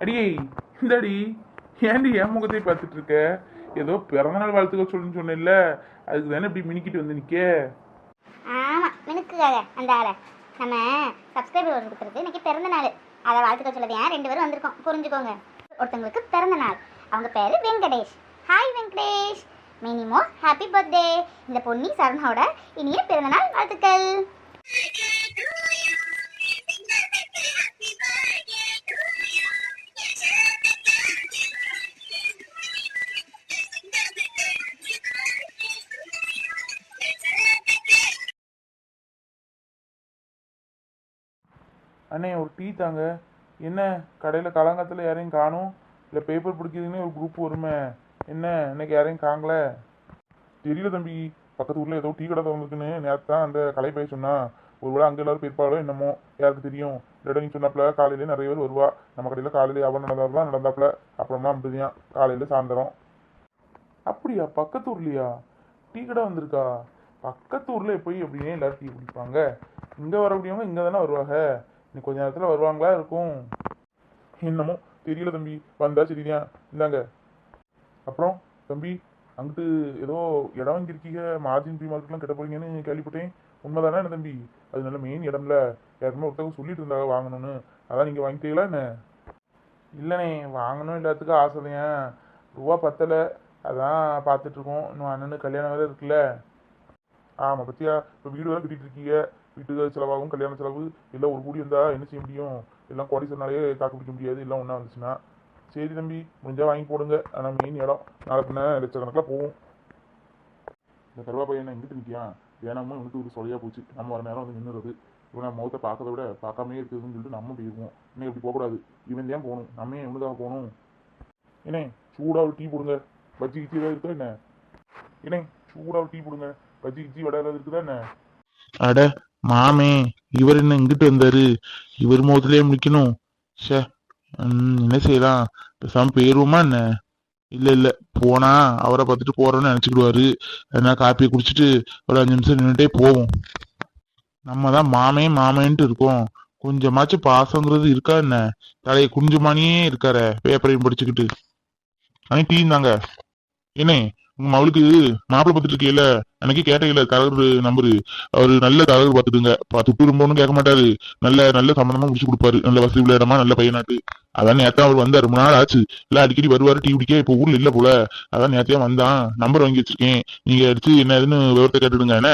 அடியே இந்தாடி ஏன்டி என் முகத்தை பார்த்துட்டு இருக்க? ஏதோ பிறந்தநாள் வாழ்த்துக்கள் சொல்லுன்னு சொன்னேன்ல. அதுக்கு தானே இப்படி மினிக்கிட்டு வந்து நிக்க? ஆமா மினுக்குக்காக அந்த ஆளை. நம்ம சப்ஸ்கிரைபர் இருக்கிறது இன்னைக்கு பிறந்த நாள் அதை வாழ்த்துக்கள் சொல்லது ஏன்? ரெண்டு பேரும் வந்திருக்கோம். புரிஞ்சுக்கோங்க. ஒருத்தவங்களுக்கு பிறந்த நாள் அவங்க பேரு வெங்கடேஷ். ஹாய் வெங்கடேஷ். மினிமோ ஹாப்பி பர்த்டே இந்த பொன்னி சரணோட இனிய பிறந்தநாள் வாழ்த்துக்கள். அண்ணே ஒரு டீ தாங்க. என்ன கடையில் காலங்காத்தில் யாரையும் காணும்? இல்லை பேப்பர் பிடிக்குதுன்னு ஒரு குரூப் வருமே. என்ன இன்னைக்கு யாரையும் காங்கல தெரியல தம்பி. பக்கத்து ஊரில் ஏதோ டீ கடை தந்துருக்குன்னு நேற்று தான் அந்த கலை சொன்னால் சொன்னா ஒருவேளை அங்கே எல்லாரும் போயிருப்பாளோ என்னமோ யாருக்கு தெரியும்? இல்லாட்ட நீ சொன்னாப்புல காலையிலே நிறைய பேர் வருவா. நம்ம கடையில் காலையிலே அவன் நடந்தாப்புல தான் நடந்தாப்புல. அப்புறமா அப்படிதான் காலையில் சாயந்தரம். அப்படியா பக்கத்து ஊர்லையா? டீ கடை வந்திருக்கா? பக்கத்து ஊரில் போய் எப்படின்னே எல்லாரும் டீ குடிப்பாங்க. இங்கே வரக்கூடியவங்க இங்கே தானே வருவாங்க. இன்னும் கொஞ்ச நேரத்தில் வருவாங்களா? இருக்கும். என்னமோ தெரியல தம்பி. வந்தா சரியா இந்தாங்க. அப்புறம் தம்பி அங்கிட்டு ஏதோ இடம் வாங்கியிருக்கீங்க. மார்ஜின் ப்ரீ மார்க்கெட்லாம் கட்ட போறீங்கன்னு கேள்விப்பட்டேன். உண்மைதானே என்ன தம்பி? அது நல்ல மெயின் இடம்ல. யாருமே ஒருத்தவங்க சொல்லிட்டு இருந்தாங்க வாங்கணும்னு. அதான் நீங்கள் வாங்கிட்டீங்களா என்ன? இல்லைண்ணே வாங்கணும் எல்லாத்துக்கும் ஆசைதான் ரூபா பத்தலை. அதான் பார்த்துட்ருக்கோம் இன்னும் அண்ணனு கல்யாணம் வேறு இருக்குல்ல. ஆமாம் பத்தியா? இப்போ வீடு வேறு கட்டிகிட்டு இருக்கீங்க. வீட்டுக்கு செலவாகும் கல்யாண செலவு எல்லாம் ஒரு கூடி இருந்தால் என்ன செய்ய முடியும்? எல்லாம் கோடீஸ்வரனாலே தாக்கு பிடிக்க முடியாது. எல்லாம் ஒன்றா வந்துச்சுன்னா. சரி தம்பி முடிஞ்சால் வாங்கி போடுங்க. ஆனால் மெயின் இடம் நாளை பின்ன லட்சக்கணக்கில் போகும். இந்த கருவா பையன் எங்கிட்டு நிற்கான் வேணாமோ இவனுக்கு ஒரு சொல்லியா போச்சு. நம்ம வர நேரம் வந்து நின்றுறது இவனை முகத்தை பார்க்கறத விட பார்க்காமே இருக்குதுன்னு சொல்லிட்டு நம்ம போயிருவோம். இன்னும் இப்படி போகக்கூடாது. இவன் தான் போகணும். நம்ம ஏன் இவனுக்காக போகணும்? ஏனே சூடாக ஒரு டீ போடுங்க. பஜ்ஜி கிச்சி ஏதாவது இருக்கா என்ன? ஏனே சூடாக ஒரு டீ போடுங்க. பஜ்ஜி கிச்சி வடை ஏதாவது இருக்குதா என்ன? அட மாமே இவர் என்ன இங்கிட்டு வந்தாரு? இவர் முகத்திலே முடிக்கணும் ஷே ம், என்ன செய்யலாம்? பேசாம போயிருவோமா என்ன? இல்ல இல்ல போனா அவரை பார்த்துட்டு போறோம்னு நினைச்சுக்கிடுவாரு. அதனால காப்பியை குடிச்சிட்டு ஒரு அஞ்சு நிமிஷம் நின்றுட்டே போவோம். நம்ம தான் மாமே மாமேன்ட்டு இருக்கோம். கொஞ்சமாச்சும் பாசங்கிறது இருக்கா என்ன? தலையை குஞ்சமானியே இருக்காரு பேப்பரையும் படிச்சுக்கிட்டு. அன்னைக்கு டீ தாங்க. என்ன உங்க மவளுக்கு மாப்பிள்ள பார்த்துட்டு இருக்கீல்ல அன்னைக்கு கேட்டையில கலர் நம்பரு. அவரு நல்ல கலர் பார்த்துடுங்க துட்டு ரொம்பன்னு கேட்க மாட்டாரு. நல்ல நல்ல சம்பந்தமா முடிச்சு கொடுப்பாரு. நல்ல வசதி உள்ள இடமா நல்ல பையனாட்டு. அதான் நேரத்தான் அவர் வந்தார். ரொம்ப நாள் ஆச்சு. இல்ல அடிக்கடி வருவாரு டீ குடிக்க. இப்ப ஊர்ல இல்ல போல. அதான் நேரத்தையும் வந்தான். நம்பர் வாங்கி வச்சிருக்கேன். நீங்க அடிச்சு என்ன ஏதுன்னு விவரத்தை கேட்டுடுங்க என்ன?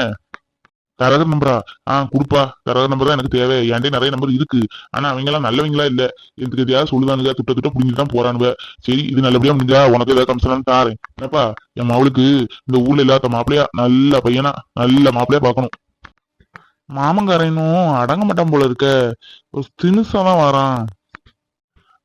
தரகர் நம்பரா ஆ குடுப்பா. தரகர் நம்பர் தான் எனக்கு தேவை. என்கிட்ட நிறைய நம்பர் இருக்கு. ஆனா அவங்க எல்லாம் நல்லவங்களா இல்ல. எனக்கு எதையாவது சொல்லுதானுங்க துட்ட துட்ட புடிங்கிட்டு தான் சரி இது நல்லபடியா முடிஞ்சா உனக்கு ஏதாவது கமிஷன் தாரேன். என்னப்பா என் மவளுக்கு இந்த ஊர்ல இல்லாத மாப்பிள்ளையா? நல்ல பையனா? நல்ல மாப்பிள்ளையா பாக்கணும் மாமங்காரனும் அடங்க மாட்டான் போல இருக்க. ஒரு தினுசாதான் வரான்.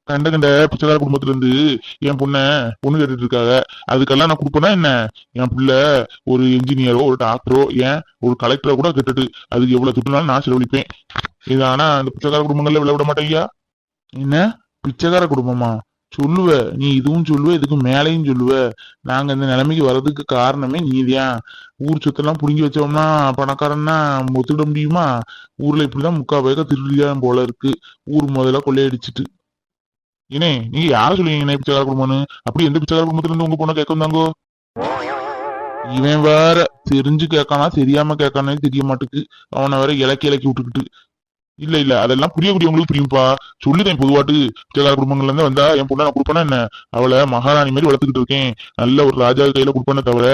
கண்ட கண்ட பிச்சைக்கார குடும்பத்துல இருந்து என் பொண்ண பொண்ணு கேட்டுட்டு இருக்காங்க. அதுக்கெல்லாம் நான் கொடுப்பேனா என்ன? என் பிள்ளை ஒரு இன்ஜினியரோ ஒரு டாக்டரோ ஏன்? ஒரு கலெக்டரோ கூட கெட்டுட்டு அதுக்கு எவ்வளவு துட்டுனாலும் நான் செலவழிப்பேன். இது ஆனா அந்த பிச்சைக்கார குடும்பங்கள்ல விளையாட மாட்டேங்கயா என்ன? பிச்சைக்கார குடும்பமா? சொல்லுவ. நீ இதுவும் சொல்லுவ இதுக்கு மேலையும் சொல்லுவ. நாங்க இந்த நிலைமைக்கு வர்றதுக்கு காரணமே நீதான். ஊர் சொத்தெல்லாம் புடுங்கி வச்சோம்னா பணக்காரன்னா ஒத்துக்கிட முடியுமா? ஊர்ல இப்படிதான் முக்கா பேக்க திருடிதான் போல இருக்கு. ஊர் முதல்ல கொள்ளையடிச்சிட்டு. இனே நீங்க யார சொல்லுவீங்க பிச்சைக்கார குடும்பம்னு? அப்படி எந்த பிச்சைக்கார குடும்பத்துல இருந்து உங்க பொண்ணை கேட்க வந்தாங்கோ? இவன் வேற தெரிஞ்சு கேட்கானா தெரியாம கேட்கானே தெரிய மாட்டுக்கு. அவனை வேற இலக்கி இலக்கி விட்டுக்கிட்டு. இல்ல இல்ல அதெல்லாம் புரியக்கூடியவங்களுக்கு புரியும்பா. சொல்லுதேன் பொதுவாட்டு பிச்சைக்கார குடும்பங்கள்ல இருந்து வந்தா என் பொண்ணை நான் கொடுப்பேனா என்ன? அவளை மகாராணி மாதிரி வளர்த்துக்கிட்டு இருக்கேன். நல்ல ஒரு ராஜா கையில கொடுப்பேனே தவிர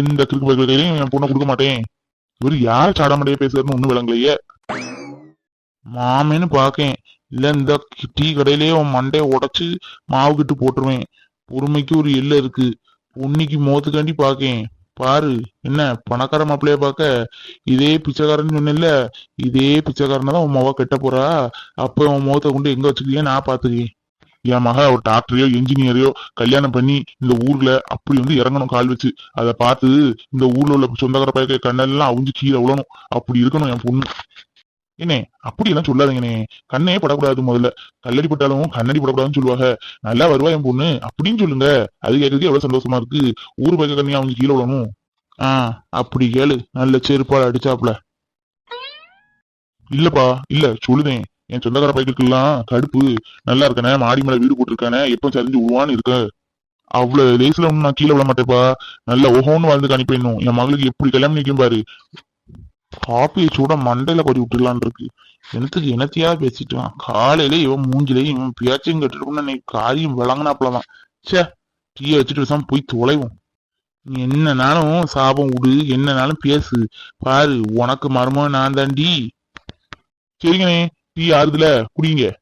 எந்த கிறுக்கு பைக்கிற கையிலையும் என் பொண்ணை கொடுக்க மாட்டேன். இவர் யார் சாடாமடையே பேசுறதுன்னு ஒண்ணும் விளங்கலையே. மாமேன்னு பாக்கேன். இல்ல இந்த டீ கடையிலேயே உன் மண்டையை உடைச்சு மாவு கிட்டு போட்டுருவேன். பொறுமைக்கு ஒரு எல்லை இருக்கு. பொன்னிக்கு மோத்துக்காண்டி பாக்கேன். பாரு என்ன பணக்கார மாப்பிள்ளைய பாக்க? இதே பிச்சைக்காரன்னு சொன்னேன்ல இதே பிச்சைக்காரன் தான் உன் மவ கெட்ட போறா? அப்ப உன் முகத்தை கொண்டு எங்க வச்சுக்கலையே நான் பாத்துக்கேன் என் மக ஒரு டாக்டரையோ இன்ஜினியரையோ கல்யாணம் பண்ணி இந்த ஊர்ல அப்படி வந்து இறங்கணும் கால் வச்சு. அதை பார்த்து இந்த ஊர்ல உள்ள சொந்தக்கார பயக்க கண்ணெல்லாம் அவிஞ்சு கீழே விழணும் அப்படி இருக்கணும் என் பொண்ணு. என்னே அப்படி எல்லாம் சொல்லாதீங்கண்ணே கண்ணே படக்கூடாது முதல்ல. கல்லடி பட்டாலும் கண்ணடி படக்கூடாதுன்னு சொல்லுவாங்க. நல்லா வருவா என் பொண்ணு அப்படின்னு சொல்லுங்க. அது கேட்கறது எவ்வளவு சந்தோஷமா இருக்கு. ஊர் பைக்க கண்ணி அவங்க கீழே விழணும் ஆஹ் அப்படி கேளு. நல்ல செருப்பால் அடிச்சாப்ல இல்லப்பா இல்ல சொல்லுதேன் என் சொந்தக்கார பைக்குலாம் கடுப்பு. நல்லா இருக்கானே மாடி மேல வீடு போட்டிருக்கானே. எப்போ சரிஞ்சு விடுவான்னு இருக்க. அவ்வளவு லேஸ்ல ஒன்னும் நான் கீழே விட மாட்டேப்பா நல்ல ஓஹோன்னு வாழ்ந்து அனுப்பிடணும் என் மகளுக்கு எப்படி கல்யாணம் நிற்கும் பாரு. காப்பியை சூட மண்டையில கொடி விட்டுலான் இருக்கு. என்னத்துக்கு என்னத்தையா பேசிட்டுவான் காலையில இவன் மூஞ்சிலே இவன் பேச்சையும் கட்டுட்டு நீ காரியம் விளங்கினாப்புலதான் ச்சே டீயை வச்சுட்டு பேசாம போய் தொலைவோம். என்னனாலும் சாபம் விடு என்னனாலும் பேசு. பாரு உனக்கு மர்மம் நான் தாண்டி சரிங்கண்ணே டீ ஆறுதுல குடிங்க.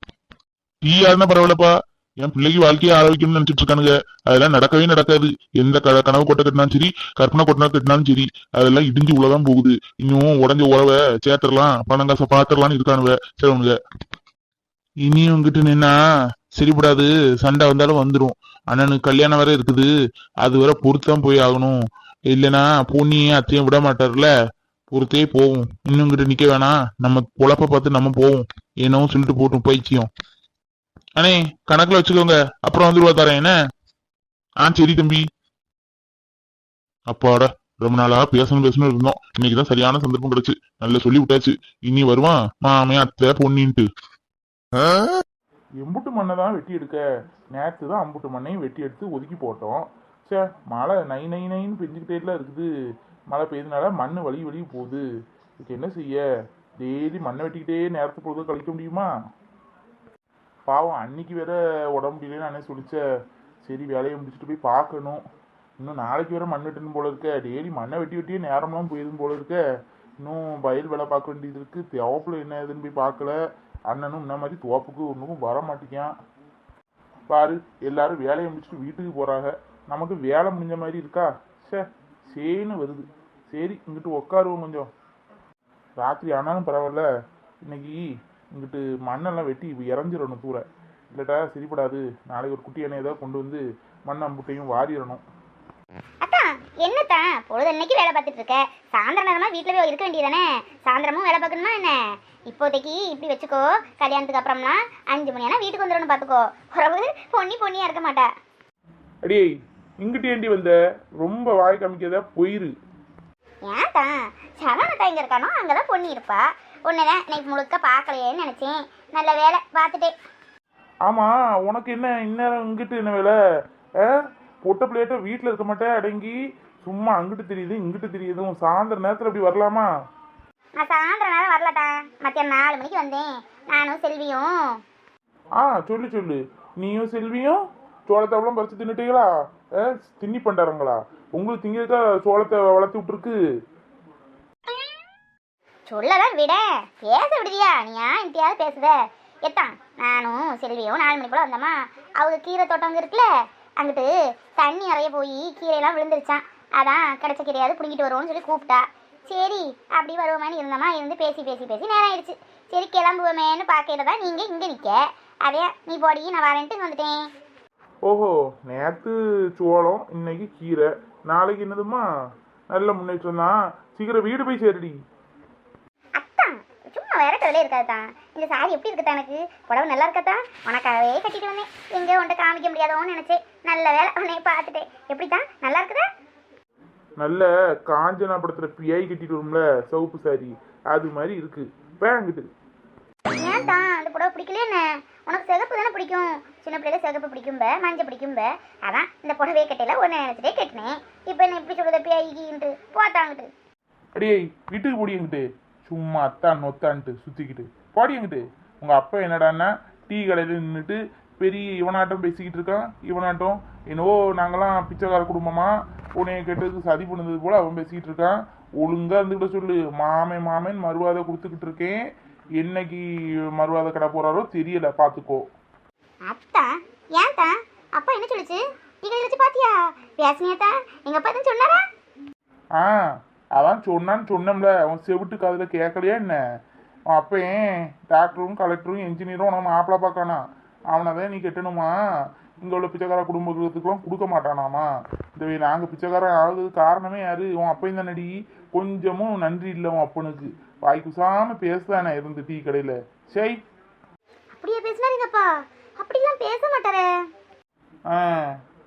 டீ ஆறுனா பரவாயில்லப்பா. என் பிள்ளைக்கு வாழ்க்கையை ஆரோக்கியம்னு நினைச்சிட்டு இருக்கானுங்க அதெல்லாம் நடக்கவே நடக்காது. எந்த க- கனவு கொட்டை கட்டினாலும் சரி கற்பனை கொட்டினா கட்டினாலும் சரி அதெல்லாம் இடிஞ்சு உள்ளதான் போகுது. இன்னும் உடஞ்ச உறவை சேர்த்துடலாம் பணம் காசை பாத்துடலாம்னு இருக்கானுங்க. சரிவனுங்க இனியும் உங்ககிட்ட நின்னா சரிப்படாது. சண்டை வந்தாலும் வந்துடும் அண்ணனுக்கு கல்யாணம் வேற இருக்குது. அது வரை பொறுத்தான் போய் ஆகணும். இல்லைன்னா பொண்ணியும் அத்தையும் விட மாட்டார்ல பொறுத்தே போவோம் இன்னும் கிட்ட நிக்க வேணாம். நம்ம பொழப்ப பார்த்து நம்ம போவோம். என்னவும் சொல்லிட்டு போட்டும் பைத்தியம். அண்ணே கணக்குல வச்சுக்கோங்க. அப்புறம் வந்து ரூபா தரேன். என்ன? ஆ சரி தம்பி. அப்பாடா ரொம்ப நாளா பேசணும் பேசணும் இருந்தோம். இன்னைக்குதான் சரியான சந்தர்ப்பம் கிடைச்சு. நல்லா சொல்லி விட்டாச்சு. இனி வருவான் மாமே அத்தை பொன்னின்ட்டு எம்புட்டு மண்ணை தான் வெட்டி எடுக்க. நேற்று தான் அம்புட்டு மண்ணையும் வெட்டி எடுத்து ஒதுக்கி போட்டோம். சே மழை நை நை நைன்னு பெஞ்சுக்கிட்டேலாம் இருக்குது. மழை பெய்யுதுனால மண் வழி வழி போகுது. இதுக்கு என்ன செய்ய? டெய்லி மண்ணை வெட்டிக்கிட்டே நேரத்து பொழுது கழிக்க முடியுமா? பாவம் அன்னைக்கு வேற உடம்பு இல்லைன்னு அண்ணன் சொல்லிச்ச. சரி வேலையை முடிச்சுட்டு போய் பார்க்கணும். இன்னும் நாளைக்கு வேற மண் வெட்டணும் போல இருக்க. டெய்லி மண்ணை வெட்டி வெட்டியே நேரம்லாம் போயிடும் போல இருக்க. இன்னும் வயல் வேலை பார்க்க வேண்டியது இருக்கு. தேவப்பில் என்ன ஏதுன்னு போய் பார்க்கல. அண்ணனும் இந்த மாதிரி தோப்புக்கு ஒன்றுக்கும் வர மாட்டேங்கான் பாரு எல்லாரும் வேலையை முடிச்சுட்டு வீட்டுக்கு போறாங்க. நமக்கு வேலை முடிஞ்ச மாதிரி இருக்கா? சே சேன்னு வருது. சரி இங்கிட்டு உட்காருவோம் கொஞ்சம். ராத்திரி ஆனாலும் பரவாயில்ல. இன்னைக்கு இங்கிட்டு மண்ணெல்லாம் வெட்டி இறஞ்சிடணும் தூர. இல்லட்டா சரிப்படாது. நாளைக்கு ஒரு குட்டி எண்ணெய் ஏதாவது கொண்டு வந்து மண் அம்புட்டையும் வாரிடணும் அக்கா என்னத்தான் பொழுது அன்னைக்கு வேலை பார்த்துட்டு இருக்க. சாயந்தர நேரமா வீட்டில் போய் இருக்க வேண்டியதானே சாயந்தரமும் வேலை பார்க்கணுமா என்ன? இப்போதைக்கு இப்படி வச்சுக்கோ. கல்யாணத்துக்கு அப்புறம்னா அஞ்சு மணி ஆனா வீட்டுக்கு வந்துடணும் பார்த்துக்கோ உறவு பொன்னி பொன்னியா இருக்க மாட்டா. அடியே இங்கிட்டு ஏண்டி வந்த? ரொம்ப வாய் காமிக்கிறதா போயிரு. ஏன் தான் சரவணத்தா எங்க இருக்கானோ அங்கதான் பொன்னி இருப்பா. உன்னைதான் இன்னைக்கு முழுக்க பார்க்கலையேன்னு நினைச்சேன். நல்ல வேலை பார்த்துட்டேன். ஆமா உனக்கு என்ன இந்நேரம் இங்கிட்டு என்ன வேலை? ஆ? பொட்ட பிள்ளையாட்ட வீட்டில் இருக்க மாட்டே அடங்கி. சும்மா அங்கிட்டு தெரியுது இங்கிட்டு தெரியுது. சாயந்தர நேரத்தில் அப்படி வரலாமா? நான் சாயந்தர நேரம் வரலட்டா மத்தியானம் நாலு மணிக்கு வந்தேன். நானும் செல்வியும். ஆ சொல்லு சொல்லு. நீயும் செல்வியும் சோளத்தவளம் பறிச்சு தின்னுட்டீங்களா? ஆ, தின்னி பண்டாரங்களா? உங்களுக்கு திங்கிறதுக்கா சோளத்தை வளர்த்து விட்டுருக்கு. சொல்லதான் விட. பேச விடுதியா? நீ ஏன் இப்படியாவது பேசுத? எத்தான் நானும் செல்வியும் நாலு மணி போல வந்தோமா? அவங்க கீரை தோட்டம் இருக்குல்ல அங்கிட்டு தண்ணி நிறைய போய் கீரையெல்லாம் விழுந்துருச்சான் அதான் கிடைச்ச கீரையாவது பிடிங்கிட்டு வருவோம்னு சொல்லி கூப்பிட்டா. சரி அப்படி வருவோமேன்னு இருந்தோமா? இருந்து பேசி பேசி பேசி நேரம் ஆயிடுச்சு சரி கிளம்புவோமேன்னு பார்க்கையில தான் நீங்கள் இங்கே நிற்க அதே நீ போடி நான் வரேன்ட்டு வந்துட்டேன். ஓஹோ நேற்று சோளம் இன்னைக்கு கீரை. நாளைக்கு என்னதுமா நல்ல முன்னேற்றம் தான். சீக்கிரம் வீடு போய் சேருடி. விரட்டதுல இருக்காதுதான் இந்த சாரி எப்படி இருக்குதா எனக்கு? புடவை நல்லா இருக்கத்தா உனக்காகவே கட்டிட்டு வந்தேன் எங்க உன்கிட்ட காமிக்க முடியாதோன்னு நினைச்சேன். நல்ல வேலை உன்னைய பார்த்துட்டேன். எப்படித்தான் நல்லா இருக்குதா? நல்ல காஞ்சனா படத்துல பிஐ கட்டிட்டு வரும்ல சிவப்பு சாரி அது மாதிரி இருக்கு. பேங்கிட்டு ஏன் தான் அந்த புடவை பிடிக்கலையே என்ன? உனக்கு சிகப்பு தானே பிடிக்கும்? சின்ன பிள்ளைல சிகப்பு பிடிக்கும்ப மஞ்சள் பிடிக்கும்ப. அதான் இந்த புடவையை கட்டையில ஒன்று நினைச்சிட்டே கட்டினேன் இப்போ என்ன எப்படி சொல்றது பிஐகின்ட்டு போத்தாங்கிட்டு அடியே வீட்டுக்கு போடியங்கிட்டு சும்மா அத்தான் நொத்தான்ட்டு சுத்திக்கிட்டு. போடியங்கிட்டு உங்க அப்பா என்னடான்னா டீ கடையில் நின்றுட்டு பெரிய இவனாட்டம் பேசிக்கிட்டு இருக்கான். இவனாட்டம் என்னவோ நாங்களாம் பிச்சைக்கார குடும்பமா? உன்னைய கேட்டதுக்கு சதி பண்ணுறது போல அவன் பேசிக்கிட்டு இருக்கான். ஒழுங்கா இருந்துக்கிட்ட சொல்லு. மாமே மாமன் மறுவாதை கொடுத்துக்கிட்டு இருக்கேன். என்னைக்கு மறுவாதை கடை போறாரோ தெரியல பார்த்துக்கோ அத்தான் ஏன் தான் அப்பா என்ன சொல்லுச்சு? நீ கை வச்சு பாத்தியா? பேசினியாத்தா. எங்க அப்பா எதுவும் சொன்னாரா? ஆ அதான் சொன்னான்னு சொன்னோம்ல அவன் செவிட்டு காதில் கேட்கலையா என்ன? அப்பன் டாக்டரும் கலெக்டரும் இன்ஜினியரும் உனக்கு மாப்பிள்ளை பார்க்கானா அவனை தான் நீ கட்டணுமா? இங்கே உள்ள பிச்சைக்கார குடும்பத்துக்குலாம் கொடுக்க மாட்டானாமா? இந்த நாங்கள் பிச்சைக்காரன் ஆகுது காரணமே யாரு? உன் அப்பையும் தானடி. கொஞ்சமும் நன்றி இல்லை உன் அப்பனுக்கு. வாய் குசாம பேசுதானே இருந்து டீ கடையில். சரி. அப்படியே பேசினாருங்கப்பா அப்படிலாம் பேச மாட்டாரே. ஆ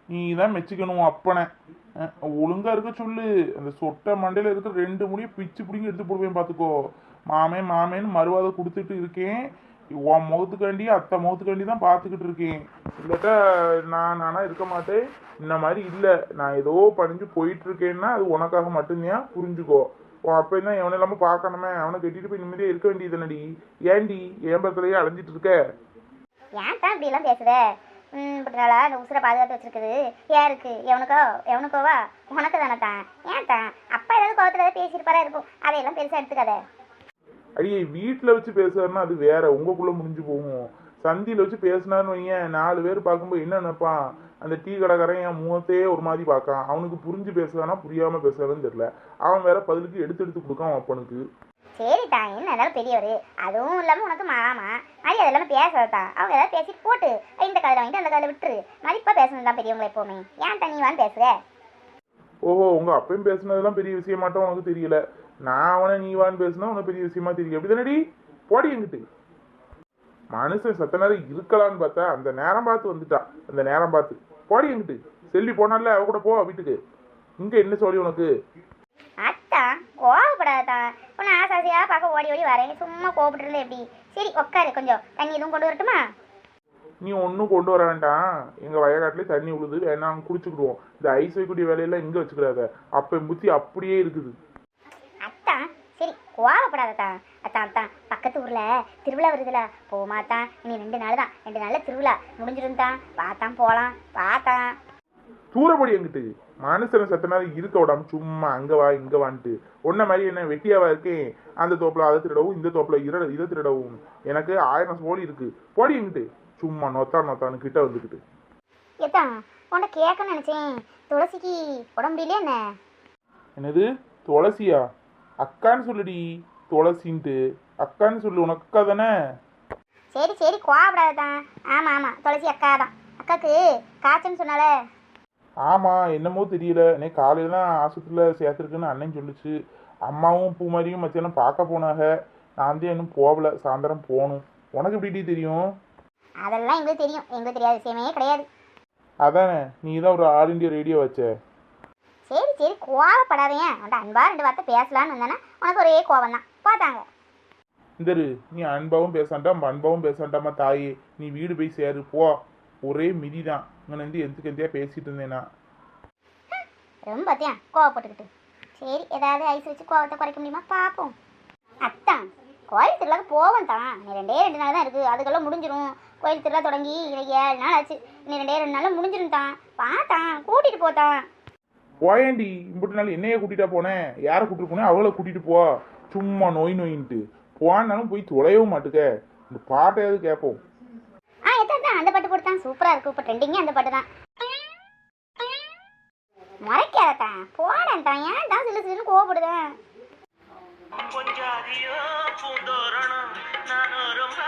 நீ தான் மெச்சிக்கணும் உன் அப்பனை. ஒழுங்கா இருக்க சொல்லு. அந்த சொட்டை மண்டையில இருக்கிற ரெண்டு முடியும் பிச்சு பிடிங்கி எடுத்து போடுவேன் பார்த்துக்கோ மாமே மாமேன்னு மறுவாத கொடுத்துட்டு இருக்கேன். உன் முகத்துக்காண்டி அத்தை முகத்துக்காண்டி தான் பார்த்துக்கிட்டு இருக்கேன். இல்லாட்டா நான் நானா இருக்க மாட்டேன். இந்த மாதிரி இல்லை. நான் ஏதோ பணிஞ்சு போயிட்டு இருக்கேன்னா அது உனக்காக மட்டும்தான். புரிஞ்சுக்கோ. உன் அப்பா தான் எவனை இல்லாமல் பார்க்கணுமே? அவனை கட்டிட்டு போய் நிம்மதியாக இருக்க வேண்டியதுனடி ஏன்டி ஏன் பக்கத்துலயே அலைஞ்சிட்டு இருக்க? ஏன் தான் இப்படி எல்லாம் பேசுற? ம் இப்படினால அந்த உசுரை பாதுகாத்து வச்சிருக்குது. யாருக்கு எவனுக்கோ எவனுக்கோவா? உனக்கு தானே தான் ஏன் தான் அப்பா ஏதாவது கோவத்தில் ஏதாவது பேசியிருப்பாரா இருக்கும். அதையெல்லாம் பெருசாக எடுத்துக்காத. அடியே வீட்டில் வச்சு பேசுறாருன்னா அது வேற. உங்களுக்குள்ள முடிஞ்சு போகும். சந்தியில் வச்சு பேசினான்னு வையேன் நாலு பேர் பார்க்கும்போது என்ன நினைப்பான் அந்த டீ கடைக்காரன் என் முகத்தையே ஒரு மாதிரி பார்க்கான். அவனுக்கு புரிஞ்சு பேசுறானா புரியாம பேசுறான்னு தெரியல. அவன் வேற பதிலுக்கு எடுத்து எடுத்து கொடுக்கான் அப்பனுக்கு. சரி தான் என்ன இருந்தாலும் பெரியவர். அதுவும் இல்லாமல் உனக்கு மாமா மாதிரி அதெல்லாம் பேசாதான் அவங்க ஏதாவது பேசிட்டு போட்டு இந்த காதில் வாங்கிட்டு அந்த காதில் விட்டுரு. மதிப்பாக பேசணும் தான் பெரியவங்க எப்போவுமே. ஏன் தண்ணி வான்னு பேசுற? ஓஹோ உங்க அப்பையும் பேசுனதெல்லாம் பெரிய விஷயமாட்டம் உனக்கு தெரியல. நான் அவனை நீ வான்னு பேசுனா உனக்கு பெரிய விஷயமா தெரியும் எப்படி தானடி போடி எங்கிட்டு மனுஷன் சத்த நேரம் இருக்கலான்னு பார்த்தா அந்த நேரம் பார்த்து வந்துட்டான் அந்த நேரம் பார்த்து. போடி எங்கிட்டு செல்வி போனால அவ கூட போ வீட்டுக்கு. இங்க என்ன சொல்லி உனக்கு? அத்தான் கோவப்படாதான் உன்னை ஆசாசியாக பார்க்க ஓடி ஓடி வரேன். சும்மா கோவப்பட்டு இருந்தா எப்படி? சரி உட்காரு கொஞ்சம். தண்ணி எதுவும் கொண்டு வரட்டுமா? நீ ஒன்றும் கொண்டு வர வேண்டாம். எங்க வயக்காட்டுல தண்ணி விழுது வேணாம் குடிச்சுக்கிடுவோம். இந்த ஐஸ் வைக்கக்கூடிய வேலையெல்லாம் இங்க வச்சுக்கிறாத அப்ப புத்தி அப்படியே இருக்குது. அத்தான். சரி கோவப்படாததான் அத்தான் அத்தான். பக்கத்து ஊர்ல திருவிழா வருதுல. போமாத்தான் இனி ரெண்டு நாள் தான். ரெண்டு நாள்ல திருவிழா முடிஞ்சிருந்தான் பார்த்தான் போலாம். பார்த்தான் தூரப்படி எங்கிட்டு? மனுஷனை சத்த நேரம் இருக்க விடாம சும்மா அங்க வா இங்க வான்ட்டு. உன்ன மாதிரி என்ன வெட்டியாவா இருக்கேன்? அந்த தோப்புல அதை திருடவும் இந்த தோப்புல இர இதை திருடவும். எனக்கு ஆயிரம் சோழி இருக்கு. போடி எங்கிட்டு சும்மா நொத்தா நொத்தான்னு கிட்ட வந்துக்கிட்டு. ஏத்தான் உன்னை கேட்கணும்னு நினைச்சேன். துளசிக்கு உடம்பு முடியலையா என்ன? என்னது? துளசியா? அக்கான்னு சொல்லுடி. துளசின்ட்டு. அக்கான்னு சொல்லு உனக்கு அக்கா தானே? சரி சரி கோவப்படாததான் ஆமா ஆமா. துளசி அக்கா தான் அக்காக்கு காய்ச்சல்னு சொன்னால. ஆமா என்னமோ தெரியல. நே காலையில தான் ஆஸ்பத்திரியில் சேர்த்துருக்குன்னு அண்ணன் சொல்லுச்சு. அம்மாவும் பூமாரியும் மத்தியானம் பார்க்க போனாங்க. நான் தான் இன்னும் போகல. சாயந்தரம் போகணும். உனக்கு எப்படி தெரியும்? அதெல்லாம் எங்களுக்கு தெரியும். எங்களுக்கு தெரியாத விஷயமே கிடையாது. அதானே. நீ தான் ஒரு ஆல் இண்டியா ரேடியோ வச்ச. சரி சரி. கோவப்படாதேன் அவன்கிட்ட அன்பா ரெண்டு வார்த்தை பேசலான்னு வந்தானே உனக்கு ஒரே கோவம் தான். பார்த்தாங்க. இந்தரு நீ அன்பாவும் பேசாண்டாம் அன்பாவும் பேசாண்டாமா தாயே. நீ வீடு போய் சேரு. போ. ஒரே மிதி தான். இங்கே வந்து எந்த எந்தையா பேசிட்டு இருந்தேனா? ரொம்ப பார்த்தியா கோவப்பட்டுக்கிட்டு. சரி ஏதாவது ஐஸ் வச்சு கோவத்தை குறைக்க முடியுமா? பார்ப்போம் அத்தான் கோயில் திருவிழாக்கு போவோம் தான் நீ ரெண்டே ரெண்டு நாள் தான் இருக்குது அதுக்கெல்லாம் முடிஞ்சிரும். கோயில் திருவிழா தொடங்கி இன்னைக்கு ஏழு நாள் ஆச்சு. நீ ரெண்டே ரெண்டு நாளில் முடிஞ்சிரும் தான் பார்த்தான் கூட்டிகிட்டு போத்தான் போயேண்டி இம்புட்டு நாள் என்னைய கூட்டிட்டா போனேன் யாரை கூட்டிட்டு போனேன் அவளை கூட்டிட்டு போ. சும்மா நோய் நோயின்ட்டு. போனாலும் போய் தொலையவும் மாட்டுக்க. இந்த பாட்டையாவது கேட்போம் அந்த பாட்டு போட்டு தான் சூப்பராக இருக்கும் இப்போ ட்ரெண்டிங்கே அந்த பாட்டு தான் முறைக்காதத்தான் போடேன்ட்டான் ஏன் தான் சிலு சிலுன்னு கோவப்படுதேன் பொஞ்சாதியோ பூந்தோரணம். நான் ரொம்ப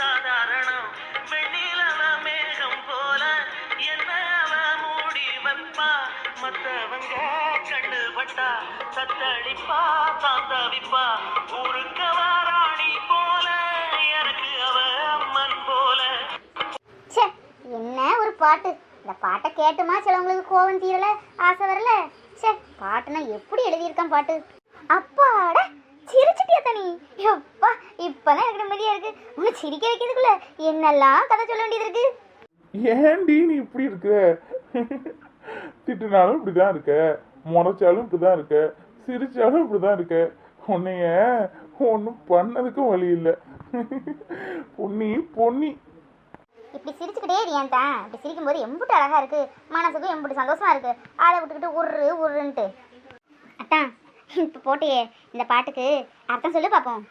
சாதாரணம். வெண்ணிலவ மேகம் போல என்ன மூடி வைப்பா? மத்தவங்க கண்டு பட்டா சத்தளிப்பா தாத்தவிப்பா ஊருக்கவா பாட்டு. இந்த பாட்டை கேட்டுமா சிலவங்களுக்கு கோவம் தீரல ஆசை வரல? ச்சே பாட்டுனா எப்படி எழுதியிருக்கான் பாட்டு? அப்பாடா சிரிச்சிட்டியா தனி. எப்பா இப்பதான் எனக்கு நிம்மதியா இருக்கு. உன்னை சிரிக்க வைக்கிறதுக்குள்ள என்னெல்லாம் கதை சொல்ல வேண்டியது இருக்கு? ஏன்டி நீ இப்படி இருக்க? திட்டுனாலும் இப்படிதான் இருக்க. முறைச்சாலும் இப்படிதான் இருக்க. சிரிச்சாலும் இப்படிதான் இருக்க. உன்னைய ஒன்றும் பண்ணதுக்கும் வழி இல்லை. பொன்னி பொன்னி. இப்படி சிரிச்சுக்கிட்டே ஏன் தான் இப்படி சிரிக்கும்போது எம்புட்டு அழகா இருக்கு. மனசுக்கும் எம்புட்டு சந்தோஷமா இருக்கு. ஆளை விட்டுக்கிட்டு உருறு உருன்ட்டு அத்தான் இப்போ போட்டியே. இந்த பாட்டுக்கு அர்த்தம் சொல்லு பார்ப்போம்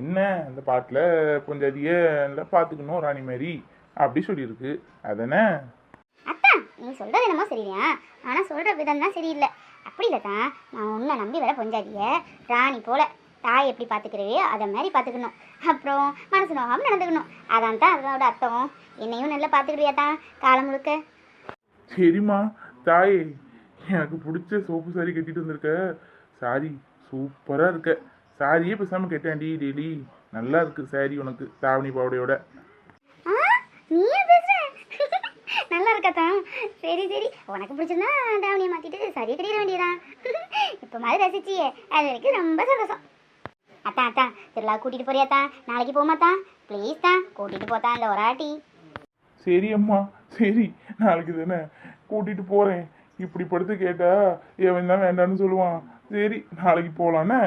என்ன? அந்த பாட்டில் கொஞ்சம் அதிக பார்த்துக்கணும் ராணி மாதிரி அப்படி சொல்லியிருக்கு. அதானே அத்தான் நீ சொல்றது என்னமோ சரியா? ஆனா சொல்ற விதம் தான் சரியில்லை. அப்படி இல்லை தான் நான் உன்னை நம்பி வர பொஞ்சாதிய ராணி போல தாய் எப்படி பார்த்துக்கிறவையோ அதை மாதிரி பார்த்துக்கணும் அப்புறம் மனசு நோகாமல் நடந்துக்கணும். அதான் தான் அதோட அர்த்தம். என்னையும் நல்லா பார்த்துக்கிறியா தான் காலம் முழுக்க? சரிம்மா தாயே எனக்கு பிடிச்ச சோப்பு சாரி கட்டிட்டு வந்திருக்க. சாரி சூப்பராக இருக்க. சாரியே பேசாமல் கேட்டேன்டி டெய்லி நல்லா இருக்கு சாரி உனக்கு தாவணி பாவடையோட. நல்லா இருக்காதான் சரி சரி. உனக்கு பிடிச்சிருந்தா தாவணியை மாத்திட்டு சரியை கட்டிட வேண்டியதான் இப்போ மாதிரி ரசிச்சியே. அது வரைக்கும் ரொம்ப சந்தோஷம். அத்தான் அத்தான் திருவிழா கூட்டிட்டு போறியா தான் நாளைக்கு போமா தான் ப்ளீஸ் தான் கூட்டிட்டு போத்தா இந்த ஒராட்டி சரி அம்மா. சரி நாளைக்கு தானே. கூட்டிட்டு போறேன். இப்படி படுத்து கேட்டா எவன் தான் வேண்டான்னு சொல்லுவான். சரி நாளைக்கு போலான்னு